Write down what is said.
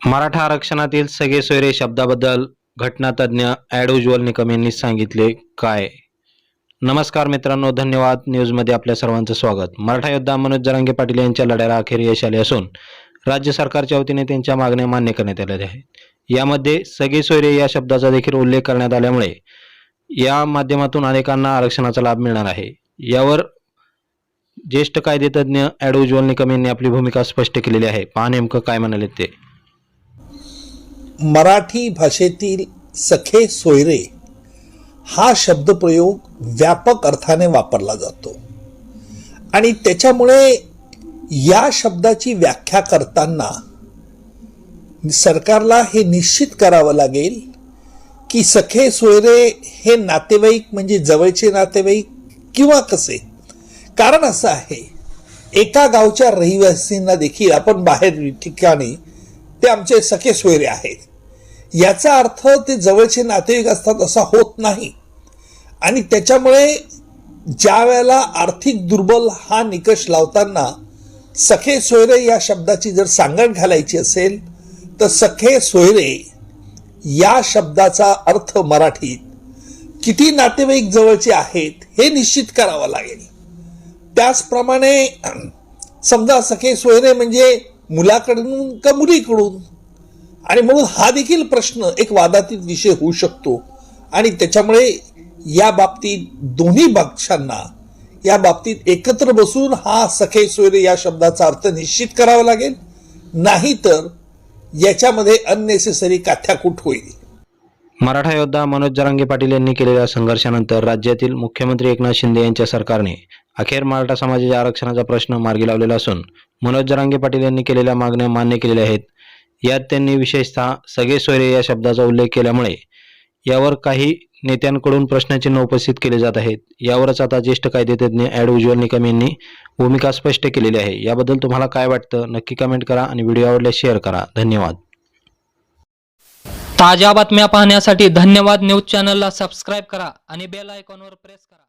मराठा आरक्षणातील सगळे सोयरे शब्दाबद्दल घटनातज्ञ ॲड उज्ज्वल निकम यांनी सांगितले काय? नमस्कार मित्रांनो धन्यवाद. न्यूजमध्ये आपल्या सर्वांचं स्वागत. मराठा योद्धा मनोज जरांगे पाटील यांच्या लढ्याला अखेर यश आले असून राज्य सरकारच्या वतीने त्यांच्या मागण्या मान्य करण्यात आलेल्या आहेत. यामध्ये सगळे सोयरे या शब्दाचा देखील उल्लेख करण्यात आल्यामुळे या माध्यमातून अनेकांना आरक्षणाचा लाभ मिळणार आहे. यावर ज्येष्ठ कायदेतज्ञ ॲड उज्ज्वल निकम यांनी आपली भूमिका स्पष्ट केलेली आहे. पहा नेमकं काय म्हणाले ते. मराठी भाषेतील सखे सोयरे हा शब्दप्रयोग व्यापक अर्थाने वापरला जातो. आणि त्याच्यामुळे या शब्दाची व्याख्या करताना सरकारला हे निश्चित करावं लागेल की सखे सोयरे हे नातेवाईक म्हणजे जवळचे नातेवाईक किंवा कसे? कारण असं आहे एका गावच्या रहिवासींना देखील आपण बाहेर ठिकाणी ते आमचे सखे सोयरे आहेत. याचा अर्थ ते जवळचे नातेवाईक असतात असा होत नाही. आणि त्याच्यामुळे ज्या वेळेला आर्थिक दुर्बल हा निकष लावताना सखे सोयरे या शब्दाची जर सांगड घालायची असेल तर सखे सोयरे या शब्दाचा अर्थ मराठीत किती नातेवाईक जवळचे आहेत हे निश्चित करावं लागेल. त्याचप्रमाणे समजा सखे सोयरे म्हणजे मुलाकडून का मुलीकडून? आणि म्हणून हा देखील प्रश्न एक वादातीत विषय होऊ शकतो. आणि त्याच्यामुळे या बाबतीत दोन्ही पक्षांना या बाबतीत एकत्र बसून हा सखे सोयरे या शब्दाचा अर्थ निश्चित करावा लागेल. नाहीतर याच्यामध्ये अननेसेसरी काथ्याकूट होईल. मराठा योद्धा मनोज जरांगे पाटील यांनी केलेल्या संघर्षानंतर राज्यातील मुख्यमंत्री एकनाथ शिंदे यांच्या सरकारने अखेर मराठा समाजाच्या आरक्षणाचा प्रश्न मार्गी लावलेला असून मनोज जरांगे पाटील यांनी केलेल्या मागण्या मान्य केलेल्या आहेत. यात त्यांनी विशेषतः सगळे सोयरे या शब्दाचा उल्लेख केल्यामुळे यावर काही नेत्यांकडून प्रश्नचिन्ह उपस्थित केले जात आहेत. यावरच आता ज्येष्ठ कायदेतज्ञ ॲड उज्ज्वल निकम यांनी भूमिका स्पष्ट केलेली आहे. याबद्दल तुम्हाला काय वाटतं? नक्की कमेंट करा आणि व्हिडिओ आवडल्यास शेअर करा. धन्यवाद. ताज्या बातम्या पाहण्यासाठी धन्यवाद. न्यूज चॅनलला सबस्क्राईब करा आणि बेल आयकॉनवर प्रेस करा.